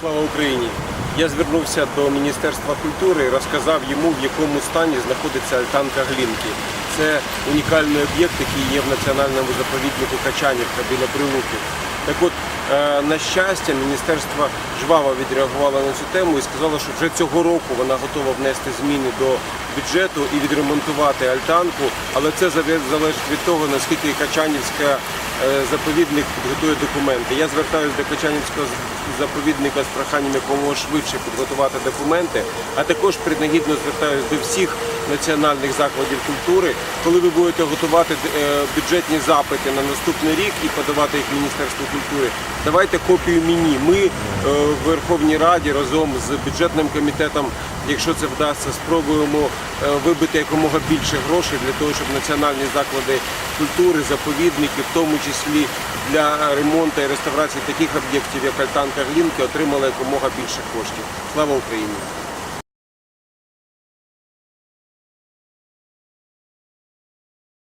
Слава Україні! Я звернувся до Міністерства культури і розказав йому, в якому стані знаходиться альтанка Глінки. Це унікальний об'єкт, який є в національному заповіднику Качанівка біля Прилуки. Так от, е, на щастя, міністерство жваво відреагувало на цю тему і сказало, що вже цього року вона готова внести зміни до бюджету і відремонтувати альтанку, але це залежить від того, наскільки Качанівська заповідник підготує документи. Я звертаюся до Качанівського заповідника з проханням якомога швидше підготувати документи, а також принагідно звертаюся до всіх національних закладів культури, коли ви будете готувати е, бюджетні запити на наступний рік і подавати їх Міністерству культури. Давайте копію мені. Ми е, в Верховній Раді разом з бюджетним комітетом, якщо це вдасться, спробуємо е, вибити якомога більше грошей для того, щоб національні заклади культури, заповідники, в тому числі для ремонту і реставрації таких об'єктів, як Альтанка Глінки, отримали якомога більше коштів. Слава Україні!